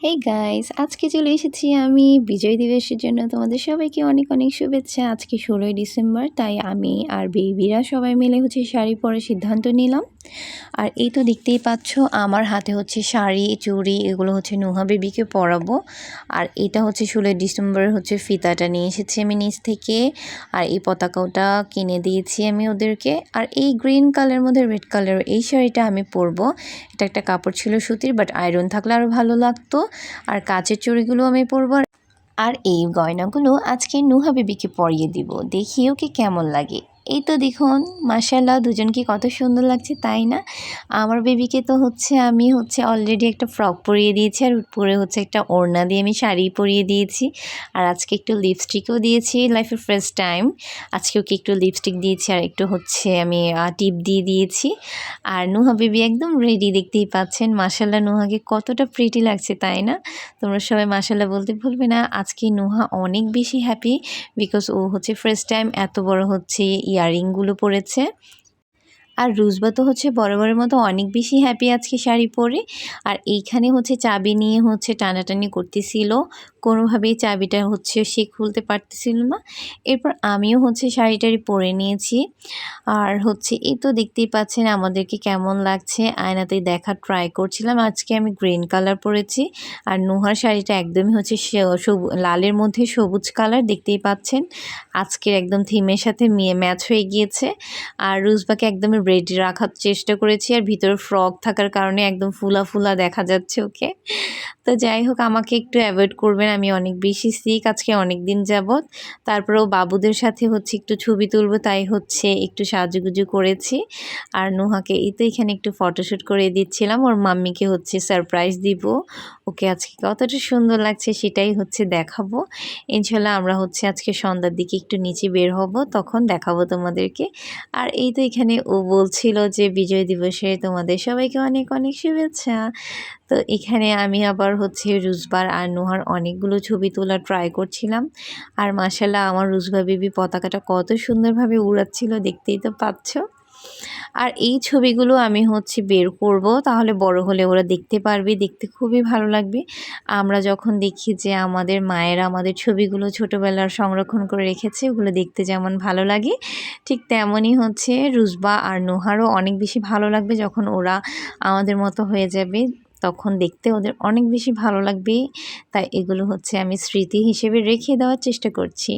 Hey guys আজকে চলে এসেছি আমি বিজয় দিবসের জন্য তোমাদের সবাইকে অনেক অনেক শুভেচ্ছা। আজকে ষোলোই ডিসেম্বর, তাই আমি আর বেবিরা সবাই মিলে হচ্ছে শাড়ি পরার সিদ্ধান্ত নিলাম। আর এই তো দেখতেই পাচ্ছ, আমার হাতে হচ্ছে শাড়ি, চুড়ি, এগুলো হচ্ছে নুহা বেবিকে পরাবো। আর এটা হচ্ছে ষোলোই ডিসেম্বরের হচ্ছে ফিতাটা নিয়ে এসেছি আমি নিচ থেকে। আর এই পতাকাটা কিনে দিয়েছি আমি ওদেরকে। আর এই গ্রিন কালারের মধ্যে রেড কালার এই শাড়িটা আমি পরবো। এটা একটা কাপড় ছিল সুতির বাট আয়রন থাকলে আরও ভালো লাগতো। আর কাচের চুড়িগুলো আমি পরবো। আর এই গয়নাগুলো আজকে নুহা বেবিকে পরিয়ে দিব দেখি ওকে কেমন লাগে। এই তো দেখুন মাসাল্লাহ দুজনকে কত সুন্দর লাগছে, তাই না? আমার বেবিকে তো হচ্ছে, আমি হচ্ছে অলরেডি একটা ফ্রক পরিয়ে দিয়েছি, আর পরে হচ্ছে একটা ওড়না দিয়ে আমি শাড়ি পরিয়ে দিয়েছি। আর আজকে একটু লিপস্টিকও দিয়েছি লাইফের ফার্স্ট টাইম আজকে ওকে একটু লিপস্টিক দিয়েছি, আর একটু হচ্ছে আমি টিপ দিয়ে দিয়েছি। আর নুহা বেবি একদম রেডি দেখতেই পাচ্ছেন। মাসাল্লাহ নুহাকে কতটা প্রিটি লাগছে, তাই না? তোমরা সবাই মাসাল্লাহ বলতে ভুলবে না, আজকে নুহা অনেক বেশি হ্যাপি বিকজ ও হচ্ছে ফার্স্ট টাইম এত বড় হচ্ছে ইয়ারিংগুলো পরেছে। আর রুজবা তো হচ্ছে বরাবরের মতো অনেক বেশি হ্যাপি আজকে শাড়ি পরে। আর এইখানে হচ্ছে চাবি নিয়ে হচ্ছে টানাটানি করতেছিল। কোনোভাবেই চাবিটা হচ্ছে সে খুলতে পারতেছিল না। এরপর আমিও হচ্ছে শাড়িটারি পরে নিয়েছি। আর হচ্ছে এই তো দেখতেই পাচ্ছেন আমাদেরকে কেমন লাগছে। আয়নাতে দেখা ট্রাই করছিলাম। আজকে আমি গ্রিন কালার পরেছি। আর নুহার শাড়িটা একদমই হচ্ছে লালের মধ্যে সবুজ কালার দেখতেই পাচ্ছেন। আজকের একদম থিমের সাথে ম্যাচ হয়ে গিয়েছে। আর রুজবাকে একদমই রেডি রাখার চেষ্টা করেছি আর ভিতরে ফ্রক থাকার কারণে একদম ফুলা ফুলা দেখা যাচ্ছে ওকে। তো যাই হোক, আমাকে একটু অ্যাভয়েড করবেন, আমি অনেক বেশি সিক আজকে অনেক দিন যাবৎ। তারপরেও বাবুদের সাথে হচ্ছে একটু ছবি তুলবো, তাই হচ্ছে একটু সাজুগুজু করেছি। আর নুহাকে এই তো এখানে একটু ফটোশ্যুট করে দিচ্ছিলাম, ওর মাম্মিকে হচ্ছে সারপ্রাইজ দিব। ওকে আজকে কতটা সুন্দর লাগছে সেটাই হচ্ছে দেখাবো। ইনশাল্লাহ আমরা হচ্ছে আজকে সন্ধ্যার দিকে একটু নিচে বের হব, তখন দেখাবো তোমাদেরকে। আর এই তো এখানে ও বলছিল যে, বিজয় দিবসে তোমাদের সবাইকে অনেক অনেক শুভেচ্ছা। তো এখানে আমি আবার হচ্ছে রুজবার আর নোহার অনেকগুলো ছবি তোলা ট্রাই করছিলাম। আর মাসাল্লাহ আমার রুজবা বেবি পতাকাটা কত সুন্দরভাবে উড়াচ্ছিল, দেখতেই তো পাচ্ছ। আর এই ছবিগুলো আমি হচ্ছে বের করব, তাহলে বড় হলে ওরা দেখতে পারবে, দেখতে খুবই ভালো লাগবে। আমরা যখন দেখি যে আমাদের মায়েরা আমাদের ছবিগুলো ছোটোবেলার সংরক্ষণ করে রেখেছে, ওগুলো দেখতে যেমন ভালো লাগে, ঠিক তেমনই হচ্ছে রুজবা আর নোহারও অনেক বেশি ভালো লাগবে যখন ওরা আমাদের মতো হয়ে যাবে। তখন দেখতে ওদের অনেক বেশি ভালো লাগবে। তাই এগুলো হচ্ছে আমি স্মৃতি হিসেবে রেখে দেওয়ার চেষ্টা করছি।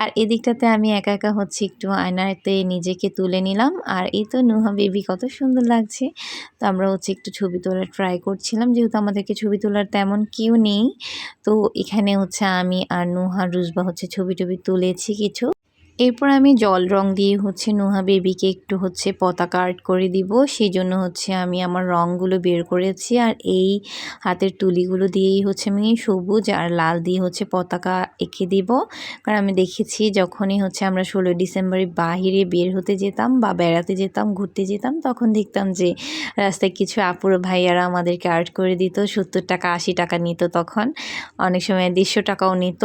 আর এদিকটাতে আমি একা একা হচ্ছে একটু আয়নাতে নিজেকে তুলে নিলাম। আর এই তো নুহা বেবি কত সুন্দর লাগছে। তো আমরা হচ্ছে একটু ছবি তোলার ট্রাই করছিলাম। যেহেতু আমাদেরকে ছবি তোলার তেমন কেউ নেই। তো এখানে হচ্ছে আমি আর নুহা রুজবা হচ্ছে ছবি টবি তুলেছি কিছু। এরপর আমি জল রং দিয়ে হচ্ছে নুহা বেবিকে একটু হচ্ছে পতাকা আর্ট করে দিব। সেই জন্য হচ্ছে আমি আমার রঙগুলো বের করেছি আর এই হাতের তুলিগুলো দিয়েই হচ্ছে আমি সবুজ আর লাল দিয়ে হচ্ছে পতাকা এঁকে দিব। কারণ আমি দেখেছি যখনই হচ্ছে আমরা ষোলোই ডিসেম্বরে বাহিরে বের হতে যেতাম বা বেড়াতে যেতাম, ঘুরতে যেতাম, তখন দেখতাম যে রাস্তায় কিছু আপুর ভাইয়ারা আমাদেরকে আর্ট করে দিত, সত্তর টাকা, আশি টাকা নিত তখন। অনেক সময় দেড়শো টাকাও নিত।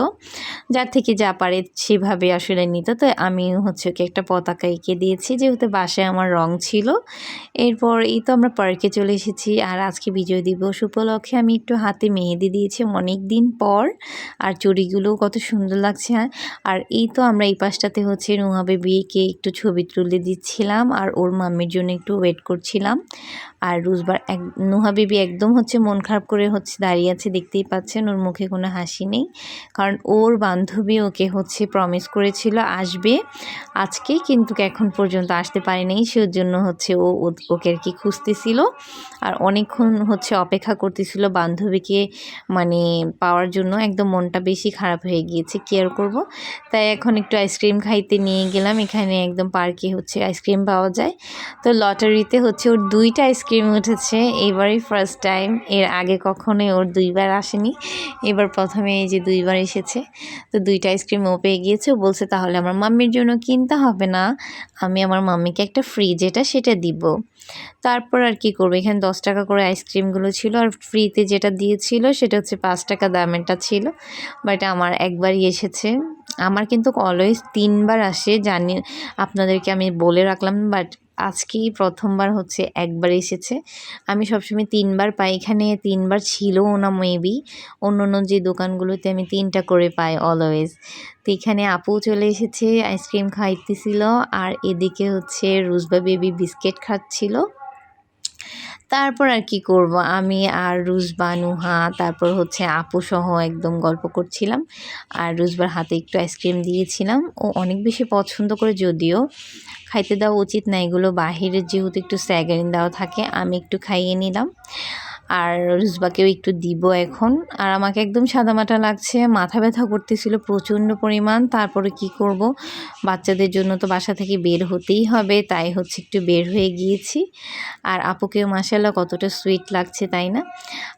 যার থেকে যা পারে সেভাবে আসলে নিত। তো আমি হচ্ছে ওকে একটা পতাকা এঁকে দিয়েছি, যেহেতু বাসায় আমার রং ছিল। এরপর এই তো আমরা পার্কে চলে এসেছি আর আজকে বিজয় দিবস উপলক্ষে আমি একটু হাতে মেহেদি দিয়েছি অনেক দিন পর। আর চুড়িগুলোও কত সুন্দর লাগছে আর এই তো আমরা এই পাশটাতে হচ্ছে রুহাবে বিয়েকে একটু ছবি তুলে দিচ্ছিলাম আর ওর মাম্মির জন্য একটু ওয়েট করছিলাম। আর রুজবার এক নুহা বেবি একদম হচ্ছে মন খারাপ করে হচ্ছে দাঁড়িয়ে আছে, দেখতেই পাচ্ছেন ওর মুখে কোনো হাসি নেই। কারণ ওর বান্ধবী ওকে হচ্ছে প্রমিস করেছিল আসবে। আজকে কিন্তু এখন পর্যন্ত আসতে পারেনি সের জন্য হচ্ছে ও ওকে আর কি খুঁজতেছিল। আর অনেকক্ষণ হচ্ছে অপেক্ষা করতেছিল বান্ধবীকে মানে পাওয়ার জন্য। একদম মনটা বেশি খারাপ হয়ে গিয়েছে কেয়ার করব। তাই এখন একটু আইসক্রিম খাইতে নিয়ে গেলাম। এখানে একদম পার্কে হচ্ছে আইসক্রিম পাওয়া যায়। তো লটারিতে হচ্ছে ওর দুইটা আইসক্রিম উঠেছে। এবারই ফার্স্ট টাইম এর আগে কখনোই ওর দুইবার আসেনি। এবার প্রথমে এই যে দুইবার এসেছে, তো দুইটা আইসক্রিম ও পেয়ে গিয়েছে। ও বলছে, তাহলে আমার মাম্মির জন্য কিনতে হবে না। আমি আমার মাম্মিকে একটা ফ্রি যেটা সেটা দিব। তারপর আর কি করব? এখানে দশ টাকা করে আইসক্রিমগুলো ছিল আর ফ্রিতে যেটা দিয়েছিল সেটা হচ্ছে পাঁচ টাকা দামেরটা ছিল। বাট আমার একবারই এসেছে। আমার কিন্তু অলওয়েজ তিনবার আসে। জানি, আপনাদেরকে আমি বলে রাখলাম বাট আজকেই প্রথমবার হচ্ছে একবার এসেছে। আমি সবসময় তিনবার পাই। এখানে তিনবার ছিলও না মেবি অন্য অন্য যে দোকানগুলোতে আমি তিনটা করে পাই অলওয়েজ তো এখানে আপু চলে এসেছে আইসক্রিম খাইতেছিল। আর এদিকে হচ্ছে রুজবা বেবি বিস্কিট খাচ্ছিল। তারপর আর কি করব? আমি আর রুজবা নুহা তারপর হচ্ছে আপুসহ একদম গল্প করছিলাম। আর রুজবার হাতে একটু আইসক্রিম দিয়েছিলাম। ও অনেক বেশি পছন্দ করে যদিও খাইতে দেওয়া উচিত না। এগুলো বাহিরের যেহেতু একটু স্যাগারিন দেওয়া থাকে, আমি একটু খাইয়ে নিলাম। আর রুজবাকেও একটু দিব এখন। আর আমাকে একদম সাদামাটা লাগছে, মাথা ব্যথা করতেছিল প্রচণ্ড পরিমাণ। তারপরে কি করব? বাচ্চাদের জন্য তো বাসা থেকে বের হতেই হবে, তাই হচ্ছে একটু বের হয়ে গিয়েছি। আর আপুকেও মাসাল্লাহ কতটা সুইট লাগছে, তাই না?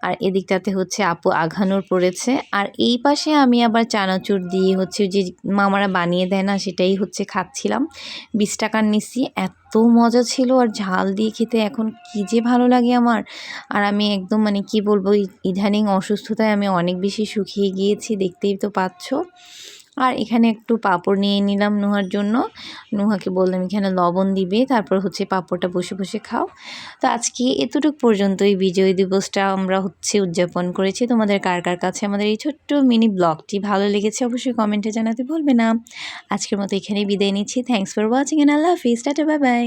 আর এদিকটাতে হচ্ছে আপু আঘানোর পড়েছে। আর এই পাশে আমি আবার চানাচুর দিয়ে হচ্ছে যে মামারা বানিয়ে দেয় না, সেটাই হচ্ছে খাচ্ছিলাম। বিশ টাকার নিচ্ছি এত মজা ছিল আর ঝাল দিয়ে খেতে এখন কী যে ভালো লাগে আমার। আর আমি একদম মানে কি বলব ইদানিং অসুস্থতায় আমি অনেক বেশি শুকিয়ে গিয়েছি, দেখতেই তো পাচ্ছ। আর এখানে একটু পাপড় নিয়ে নিলাম নুহার জন্য। নুহাকে বললাম, এখানে লবণ দিবে, তারপর হচ্ছে পাপড়টা বসে বসে খাও। তো আজকে এতটুকু পর্যন্ত এই বিজয় দিবসটা আমরা হচ্ছে উদযাপন করেছি। তোমাদের কার কার কাছে আমাদের এই ছোট্ট মিনি ব্লগটি ভালো লেগেছে অবশ্যই কমেন্টে জানাতে বলবে না। আজকের মতো এখানেই বিদায় নিচ্ছি। থ্যাংকস ফর ওয়াচিং এন আল্লাহ হাফিজ টাটা বাই বাই